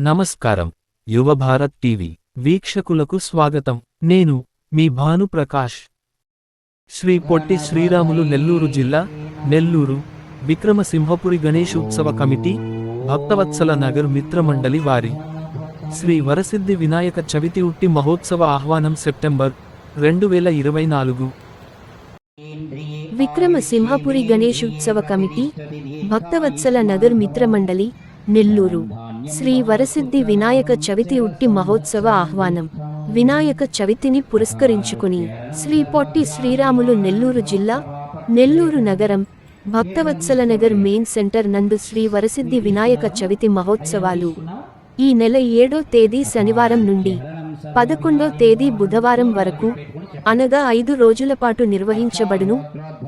నమస్కారం. యువ భారత్ టీవీ వీక్షకులకు స్వాగతం. నేను మీ భాను ప్రకాష్. శ్రీ పొట్టి శ్రీరాములు నెల్లూరు జిల్లా నెల్లూరు విక్రమసింహపురి గణేష్ ఉత్సవ కమిటీ భక్తవత్సల నగర్ మిత్రమండలి వారి శ్రీ వరసిద్ధి వినాయక చవితి ఉట్టి మహోత్సవ ఆహ్వానం సెప్టెంబర్ రెండు వేల ఇరవై నాలుగు. విక్రమ సింహపురి గణేష్ ఉత్సవ కమిటీ భక్తవత్సల నగర్ మిత్రమండలి నెల్లూరు. శ్రీ వరసిద్ధి వినాయక చవితి ఉట్టి మహోత్సవ ఆహ్వానం. వినాయక చవితిని పురస్కరించుకుని శ్రీ పొట్టి శ్రీరాములు నెల్లూరు జిల్లా నెల్లూరు నగరం భక్తవత్సల నగర్ మెయిన్ సెంటర్ నందు శ్రీ వరసిద్ధి వినాయక చవితి మహోత్సవాలు. ఈ నెల ఏడో తేదీ శనివారం నుండి పదకొండో తేదీ బుధవారం వరకు అనగా ఐదు రోజుల పాటు నిర్వహించబడును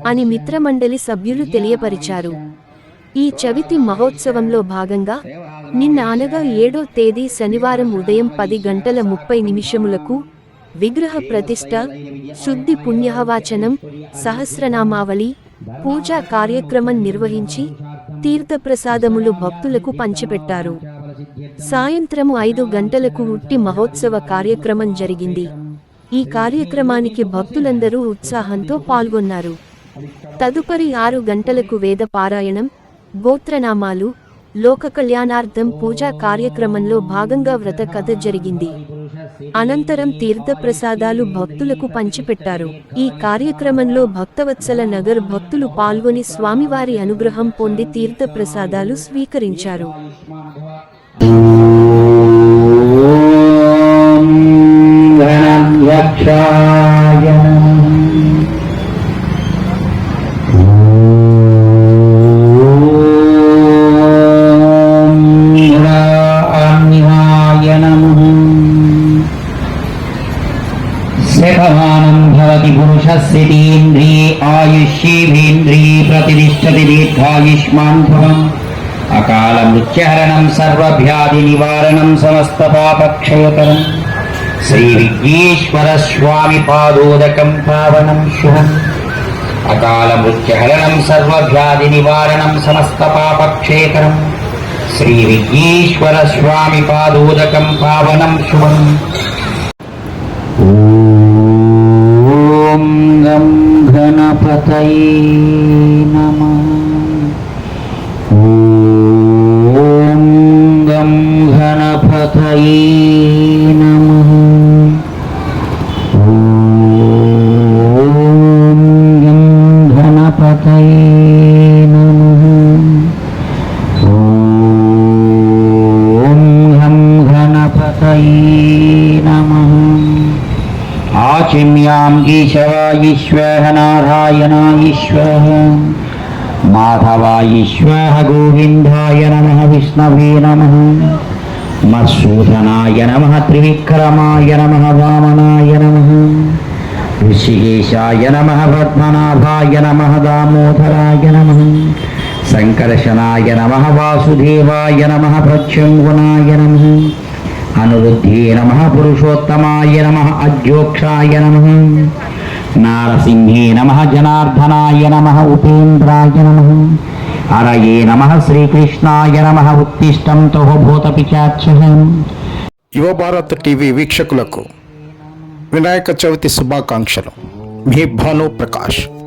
అని మిత్రమండలి సభ్యులు తెలియపరిచారు. ఈ చవితి మహోత్సవంలో భాగంగా నిన్న అనగా ఏడో తేదీ శనివారం ఉదయం పది గంటల ముప్పై నిమిషములకు విగ్రహ ప్రతిష్ట శుద్ధి పుణ్యహవాచనం సహస్రనామావళి పూజా కార్యక్రమం నిర్వహించి తీర్థప్రసాదములు భక్తులకు పంచిపెట్టారు. సాయంత్రము ఐదు గంటలకు ఉట్టి మహోత్సవ కార్యక్రమం జరిగింది. ఈ కార్యక్రమానికి భక్తులందరూ ఉత్సాహంతో పాల్గొన్నారు. తదుపరి ఆరు గంటలకు వేద పారాయణం గోత్రనామాలు లోక కళ్యాణార్థం పూజా కార్యక్రమంలో భాగంగా వ్రత కథ జరిగింది. అనంతరం తీర్థప్రసాదాలు భక్తులకు పంచిపెట్టారు. ఈ కార్యక్రమంలో భక్తవత్సల నగర్ భక్తులు పాల్గొని స్వామివారి అనుగ్రహం పొంది తీర్థప్రసాదాలు స్వీకరించారు. ॐ भवति पुरुषस्थितीन्द्रिये आयुष्येभेन्द्रिये प्रतिष्ठति दीर्घायुष्मान् भवम् अकालमृत्युहरणं सर्वव्याधिनिवारणं समस्तपापक्षयकरम् श्रीविघ्नेश्वरस्वामि पादोदकं पावनं शुभम् अकालमृत्युहरणं सर्वव्याधिनिवारणं समस्तपापक्षयकरम् श्रीविघ्नेश्वरस्वामि पादोदकं पावनं शुभम् المتقين आचिम्यां केशवायीश्वः नारायणायीश्वः माधवायीश्वः गोविन्दाय नमः विष्णवे नमः मत्सूदनाय नमः त्रिविक्रमाय नमः वामनाय नमः ऋषिकेशाय नमः पद्मनाभाय नमः दामोदराय नमः सङ्कर्षणाय नमः वासुदेवाय नमः प्रत्युङ्गुणाय नमः అనురుద్ధే నమ పురుషోత్తమాయ నమ అజ్యోక్షాయ నమ నారసింహే నమ జనార్దనాయ నమ ఉపేంద్రాయ నమ అరయే నమ శ్రీకృష్ణాయ నమ ఉత్తిష్టం తోభూత యువభారత్ టీవీ వీక్షకులకు వినాయక చవితి శుభాకాంక్షలు. మీ భాను ప్రకాష్.